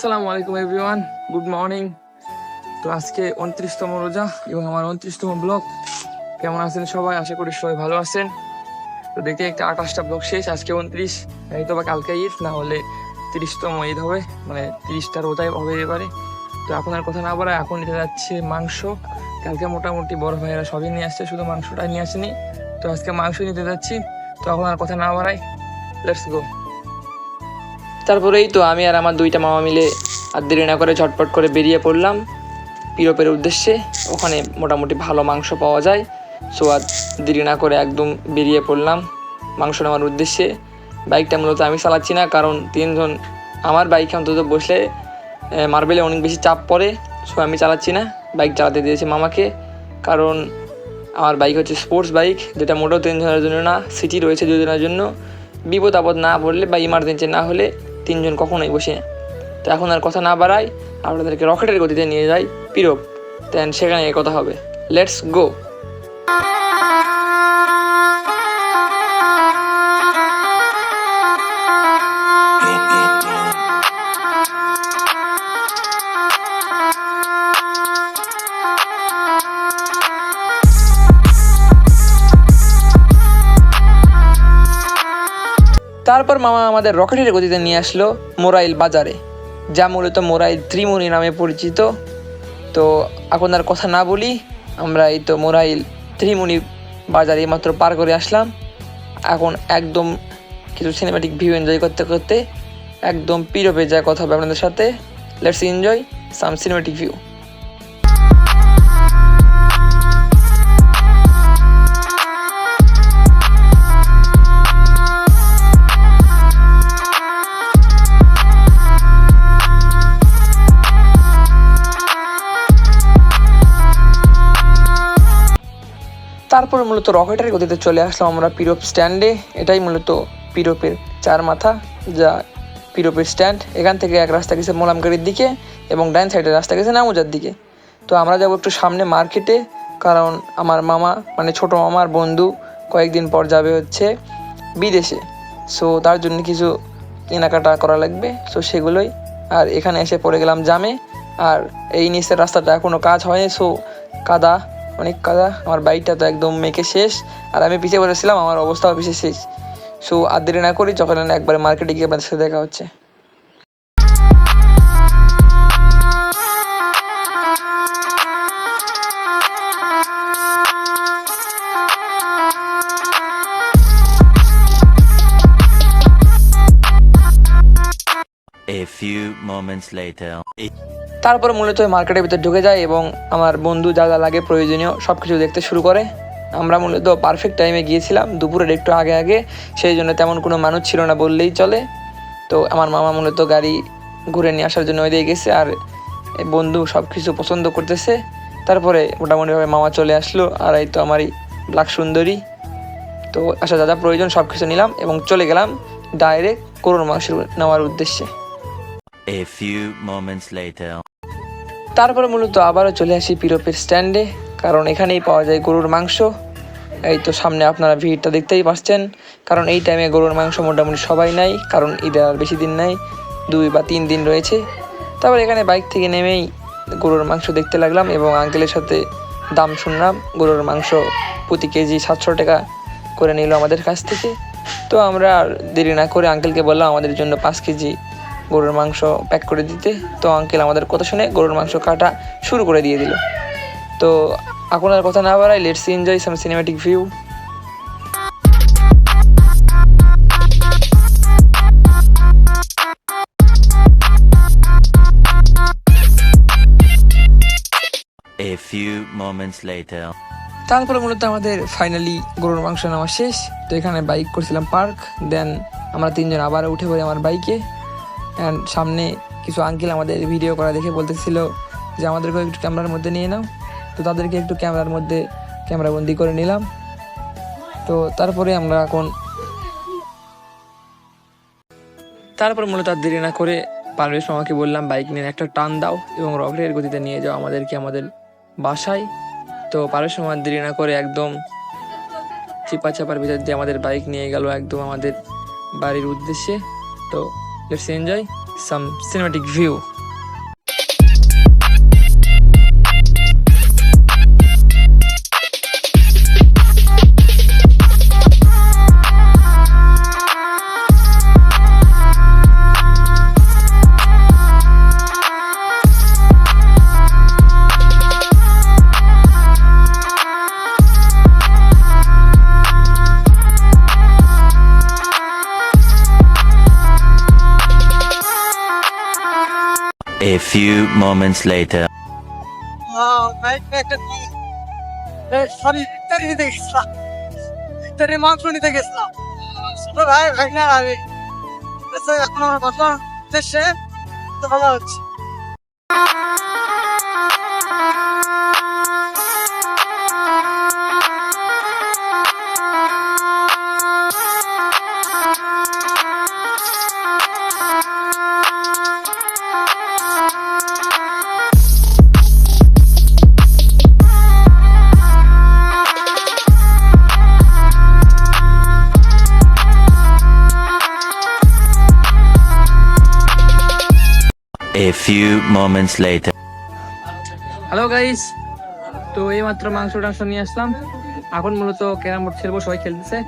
আসসালামু আলাইকুম everyone good morning তো আজকে উনত্রিশতম রোজা এবং আমার উনত্রিশতম ব্লগ। কেমন আছেন সবাই? আশা করি সবাই ভালো আছেন। তো দেখতে একটা আঠাশটা ব্লগ শেষ, আজকে উনত্রিশ। এই তো বা কালকে ঈদ, না হলে তিরিশতম ঈদ হবে মানে তিরিশটা রোজাই হবে এবারে। তো আপনার কথা না বলা এখন নিতে যাচ্ছে মাংস। কালকে মোটামুটি বড় ভাইয়েরা সবই নিয়ে আসছে, শুধু মাংসটাই নিয়ে আসেনি। তো আজকে মাংস নিতে যাচ্ছি। তো আপনার কথা না বাড়াই লেটস গো তারপরেই তো আমি আর আমার দুইটা মামা মিলে আর দেরি না করে ঝটপট করে বেরিয়ে পড়লাম। ইউরোপের উদ্দেশ্যে ওখানে মোটামুটি ভালো মাংস পাওয়া যায়। সো আর দেরি না করে একদম বেরিয়ে পড়লাম মাংস নেওয়ার উদ্দেশ্যে। বাইকটা মূলত আমি চালাচ্ছি না, কারণ তিনজন আমার বাইকে অন্তত বসলে মার্বেলে অনেক বেশি চাপ পড়ে, সো আমি চালাচ্ছি না। বাইক চালাতে দিয়েছি মামাকে, কারণ আমার বাইক হচ্ছে স্পোর্টস বাইক, যেটা মোটেও তিনজনের জন্য না সিটি রয়েছে দুজনের জন্য। বিপদ আপদ না পড়লে বা ইমার্জেন্সি না হলে তিনজন কখনোই বসে না। তো এখন আর কথা না বাড়াই, আপনাদেরকে রকেটের গতিতে নিয়ে যাই। পিরপ, দেন সেখানে কথা হবে। লেটস গো তারপর মামা আমাদের রকেটের গতিতে নিয়ে আসলো মোরাইল বাজারে, যা মূলত মোরাইল ত্রিমুনি নামে পরিচিত। তো এখন আর কথা না বলি, আমরা এই তো মোরাইল ত্রিমুনি বাজারে মাত্র পার করে আসলাম। এখন একদম কিছু সিনেমাটিক ভিউ এনজয় করতে করতে একদম পিরপে যা কথা হবে আপনাদের সাথে। Let's enjoy some cinematic view তারপর মূলত রকেটের গতিতে চলে আসলাম আমরা পিরোপ স্ট্যান্ডে। এটাই মূলত পিরোপের চার মাথা, যা পিরোপের স্ট্যান্ড। এখান থেকে এক রাস্তা গেছে মোলামগাড়ির দিকে এবং ডাইন সাইডের রাস্তা গেছে নামুজার দিকে। তো আমরা যাব একটু সামনে মার্কেটে, কারণ আমার মামা মানে ছোট মামার বন্ধু কয়েকদিন পর যাবে হচ্ছে বিদেশে। সো তার জন্য কিছু কেনাকাটা করা লাগবে। সো সেগুলোই। আর এখানে এসে পড়ে গেলাম জামে। আর এই নিচের রাস্তাটা এখনও কাজ হয়নি। সো কাদা অনেক কাদা, আমার বাইকটা তো একদম মেকে শেষ, আর আমি পিছিয়ে পড়েছিলাম আমার অবস্থাও পিছিয়ে শেষ সো আর দেরি না করি, যখন একবার মার্কেটে গিয়ে আপনাদের সাথে দেখা হচ্ছে A few moments later. তারপর মূলত ওই মার্কেটের ভিতরে ঢুকে যায় এবং আমার বন্ধু যা যা লাগে প্রয়োজনীয় সব কিছু দেখতে শুরু করে। আমরা মূলত পারফেক্ট টাইমে গিয়েছিলাম, দুপুরের একটু আগে আগে, সেই জন্য তেমন কোনো মানুষ ছিল না বললেই চলে। তো আমার মামা মূলত গাড়ি ঘুরে নিয়ে আসার জন্য ওইদিকে গেছে আর বন্ধু সব কিছু পছন্দ করতেছে। তারপরে মোটামুটিভাবে মামা চলে আসলো আর এই তো আমারই ব্ল্যাক সুন্দরী। তো আসা যা প্রয়োজন সব কিছু নিলাম এবং চলে গেলাম ডাইরেক্ট করুণ মাংস নেওয়ার উদ্দেশ্যে। A few moments later. তারপরে মূলত আবারও চলে আসি পিরপের স্ট্যান্ডে কারণ এখানেই পাওয়া যায় গরুর মাংস। এই তো সামনে আপনারা ভিড়টা দেখতেই পাচ্ছেন, কারণ এই টাইমে গরুর মাংস মোটামুটি সবাই নাই কারণ ঈদের আর বেশি দিন নাই, দুই বা তিন দিন রয়েছে। তারপর এখানে বাইক থেকে নেমেই গরুর মাংস দেখতে লাগলাম এবং আঙ্কেলের সাথে দাম শুনলাম, গরুর মাংস প্রতি কেজি সাতশো টাকা করে নিল আমাদের কাছ থেকে। তো আমরা আর দেরি না করে আঙ্কেলকে বললাম, আমাদের জন্য পাঁচ কেজি গরুর মাংস প্যাক করে দিতে। তো আঙ্কেল আমাদের কথা শুনে গরুর মাংস কাটা শুরু করে দিয়ে দিল। তো আপনার কথা না বাড়াই let's enjoy some cinematic view A few moments later. তারপরে মূলত আমাদের ফাইনালি গরুর মাংস নেওয়া শেষ। তো এখানে বাইক করছিলাম পার্ক দেন আমরা তিনজন আবার উঠে পড়ি আমার বাইকে সামনে কিছু আঙ্কেল আমাদের ভিডিও করা দেখে বলতেছিল যে আমাদেরকে একটু ক্যামেরার মধ্যে নিয়ে নাও। তো তাদেরকে একটু ক্যামেরার মধ্যে ক্যামেরা বন্দি করে নিলাম। তো তারপরে আমরা এখন তারপর মূলত আর দেরি না করে পারভেশ মামাকে বললাম, বাইক নিয়ে একটা টান দাও এবং রকেটের গতিতে নিয়ে যাও আমাদেরকে আমাদের বাসায়। তো পারভেশ মামা দেরি না করে একদম চিপা চাপার ভিতর দিয়ে আমাদের বাইক নিয়ে গেল একদম আমাদের বাড়ির উদ্দেশ্যে। তো let's enjoy some cinematic view few moments later. Sorry ইত্যাদি নিতে গেছিলাম ইত্যাদি মাংস নিতে গেছিলাম ছোট ভাই ভাই না আমি তো এখন আমার কথা দেশে তো ভালো হচ্ছে A few moments later. Hello guys তো এই মাত্র মাংস টাংস নিয়ে আসলাম। এখন মূলত ক্যারাম বোর্ড খেলব সবাই খেলতেছে।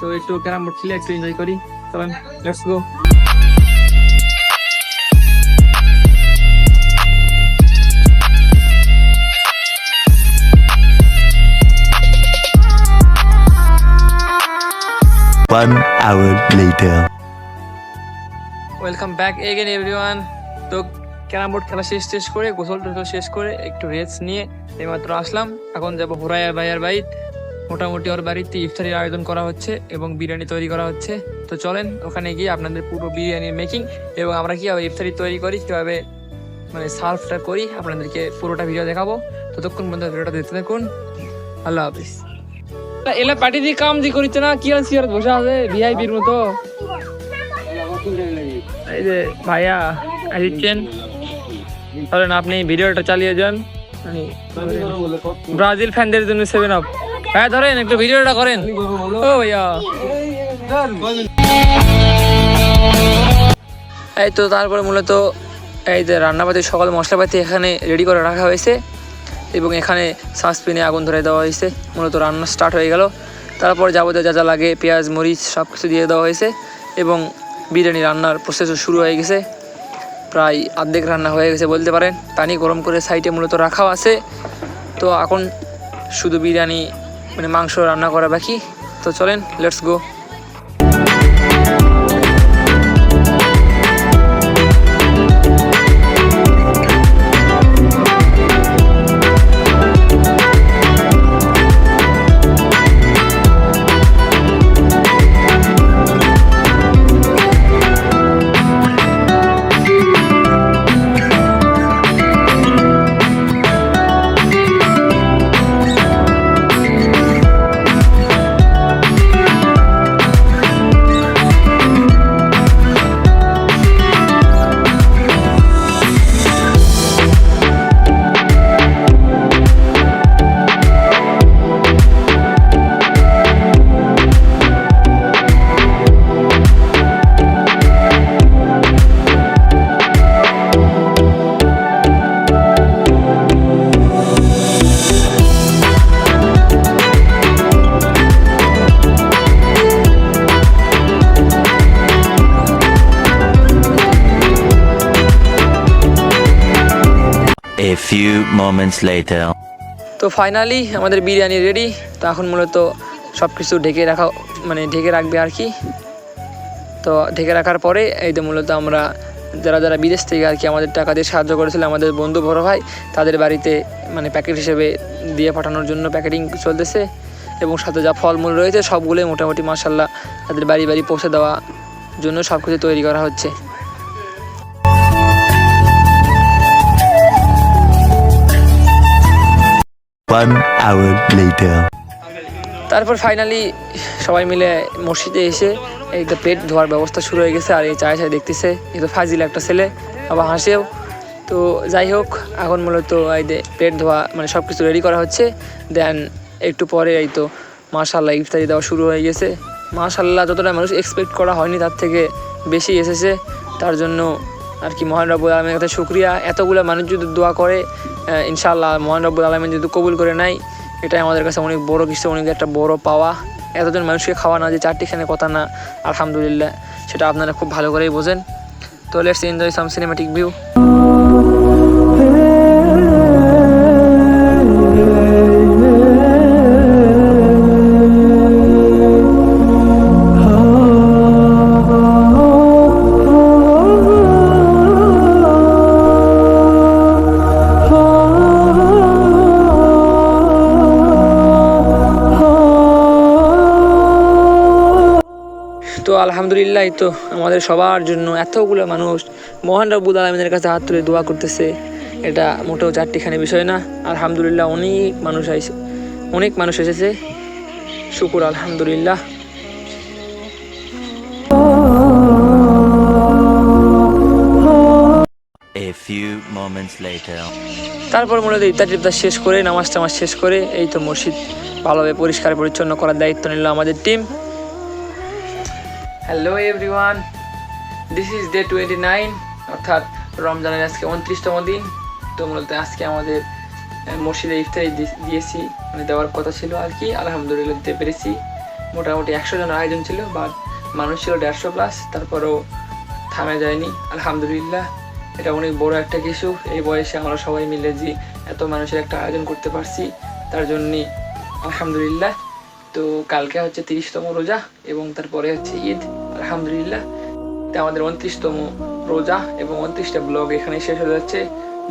তো একটু ক্যারাম বোর্ড খেলে একটু এনজয় করি। চলেন let's go One hour later. Welcome back again everyone তো ক্যারাম বোর্ড খেলা শেষ শেষ করে, গোসল টোসল শেষ করে একটু রেস্ট নিয়ে এইমাত্র আসলাম। এখন যাব হুরাইয়া ভাইয়ার বাড়ি মোটামুটি ওর বাড়িতে ইফতারির আয়োজন করা হচ্ছে এবং বিরিয়ানি তৈরি করা হচ্ছে। তো চলেন, ওখানে গিয়ে আপনাদের পুরো বিরিয়ানির মেকিং এবং আমরা কীভাবে ইফতারি তৈরি করি, কীভাবে মানে সার্ভটা করি, আপনাদেরকে পুরোটা ভিডিও দেখাবো। ততক্ষণ পর্যন্ত ভিডিওটা দেখতে থাকুন। আল্লাহ হাফিজ। এলা পার্টি দিয়ে কাম দি করিতে না, কি আর সিয়ার বসে আছে ভিআইপির মতো? এই যে ভাইয়া আসছেন ধরেন আপনি ভিডিওটা চালিয়ে যান। ব্রাজিল ফ্যানদের জন্য সেভেন আপ হ্যাঁ ধরেন একটু ভিডিওটা করেন। ও ভাইয়া। এই তো তারপরে মূলত এই যে রান্নাপাতি, সকল মশলাপাতি এখানে রেডি করে রাখা হয়েছে এবং এখানে সাসপিনে আগুন ধরে দেওয়া হয়েছে। মূলত রান্না স্টার্ট হয়ে গেল। তারপর যাবতীয় যা যা লাগে, পেঁয়াজ, মরিচ সব কিছু দিয়ে দেওয়া হয়েছে এবং বিরিয়ানি রান্নার প্রসেসও শুরু হয়ে গেছে। প্রায় অর্ধেক রান্না হয়ে গেছে, বলতে পারেন। পানি গরম করে সাইডে মূলত রাখাও আছে। তো এখন শুধু বিরিয়ানি মানে মাংস রান্না করা বাকি। তো চলেন লেটস গো moments later. তো ফাইনালি আমাদের বিরিয়ানি রেডি তো এখন মূলত সব কিছু ঢেকে রাখা মানে ঢেকে রাখবে আর কি। তো ঢেকে রাখার পরে এই তো মূলত আমরা, যারা যারা বিদেশ থেকে আর কি আমাদের টাকা দিয়ে সাহায্য করেছিল, আমাদের বন্ধু বড় ভাই, তাদের বাড়িতে মানে প্যাকেট হিসেবে দিয়ে পাঠানোর জন্য প্যাকেটিং চলতেছে। এবং সাথে যা ফলমূল রয়েছে, সবগুলোই মোটামুটি মাসাল্লাহ তাদের বাড়ি বাড়ি পৌঁছে দেওয়া জন্য সব কিছু তৈরি করা হচ্ছে। তারপর ফাইনালি সবাই মিলে মসজিদে এসে এই তো পেট ধোয়ার ব্যবস্থা শুরু হয়ে গেছে আর এই চায় চায় দেখতেছে এই তো ফাজিল একটা ছেলে, আবার হাসেও। তো যাই হোক, এখন মূলত এই পেট ধোয়া মানে সব কিছু রেডি করা হচ্ছে। দেন একটু পরে এই তো মাশাল্লাহ ইফতারি দেওয়া শুরু হয়ে গেছে। মাশাল্লাহ যতটা মানুষ এক্সপেক্ট করা হয়নি তার থেকে বেশি এসেছে। তার জন্য আর কি মহান রব্বুল আলমের কাছে শুক্রিয়া। এতগুলো মানুষ যদি দোয়া করে ইনশাল্লাহ মহান রব্বুল আলমের যদি কবুল করে নাই এটাই আমাদের কাছে অনেক বড় কিছু, অনেক একটা বড় পাওয়া। এতজন মানুষকে খাওয়া না যে চারটিখানে কথা না, আলহামদুলিল্লাহ, সেটা আপনারা খুব ভালো করেই বোঝেন। তো let's enjoy some cinematic view তো আলহামদুলিল্লাহ এই তো আমাদের সবার জন্য এতগুলো মানুষ মহান রব্বুল আলমিনের কাছে হাত তুলে দোয়া করতেছে। এটা মোটেও চারটিখানি বিষয় না। আলহামদুলিল্লাহ অনেক মানুষ আইসে অনেক মানুষ এসেছে। শুকুর আলহামদুলিল্লাহ। A few moments later. তারপর মূলত ইফতার টিফতার শেষ করে নামাজ টামাজ শেষ করে এই তো মসজিদ ভালোভাবে পরিষ্কার পরিচ্ছন্ন করার দায়িত্ব নিল আমাদের team. Hello everyone this is day twenty nine অর্থাৎ রমজানের আজকে উনত্রিশতম দিন। তো মূলত আজকে আমাদের মসজিদে ইফতারি দিয়েছি মানে দেওয়ার কথা ছিল আর কি। আলহামদুলিল্লাহ দিতে পেরেছি। মোটামুটি একশো জন আয়োজন ছিল বাট মানুষ ছিল দেড়শো প্লাস তারপরেও থামে যায়নি। আলহামদুলিল্লাহ, এটা অনেক বড় একটা কিছু। এই বয়সে আমরা সবাই মিলে যে এত মানুষের একটা আয়োজন করতে পারছি, তার জন্যে আলহামদুলিল্লাহ। তো কালকে হচ্ছে তিরিশতম রোজা এবং তারপরে হচ্ছে ঈদ, আলহামদুলিল্লাহ। এটা আমাদের উনত্রিশতম রোজা এবং উনত্রিশটা ব্লগ এখানে শেষ হয়ে যাচ্ছে।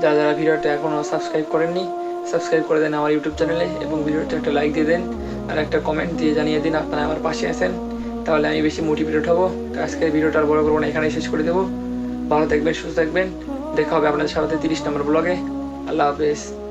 যারা যারা ভিডিওটা এখনও সাবস্ক্রাইব করেননি, সাবস্ক্রাইব করে দেন আমার ইউটিউব চ্যানেলে এবং ভিডিওটা একটা লাইক দিয়ে দেন আর একটা কমেন্ট দিয়ে জানিয়ে দিন আপনারা আমার পাশে আছেন। তাহলে আমি বেশি মোটিভেটেড হব। তো আজকের ভিডিওটা আর বড় করব না, এখানেই শেষ করে দেবো। ভালো থাকবেন, সুস্থ থাকবেন। দেখা হবে আপনাদের সাথে তিরিশ নম্বর ব্লগে। আল্লাহ হাফেজ।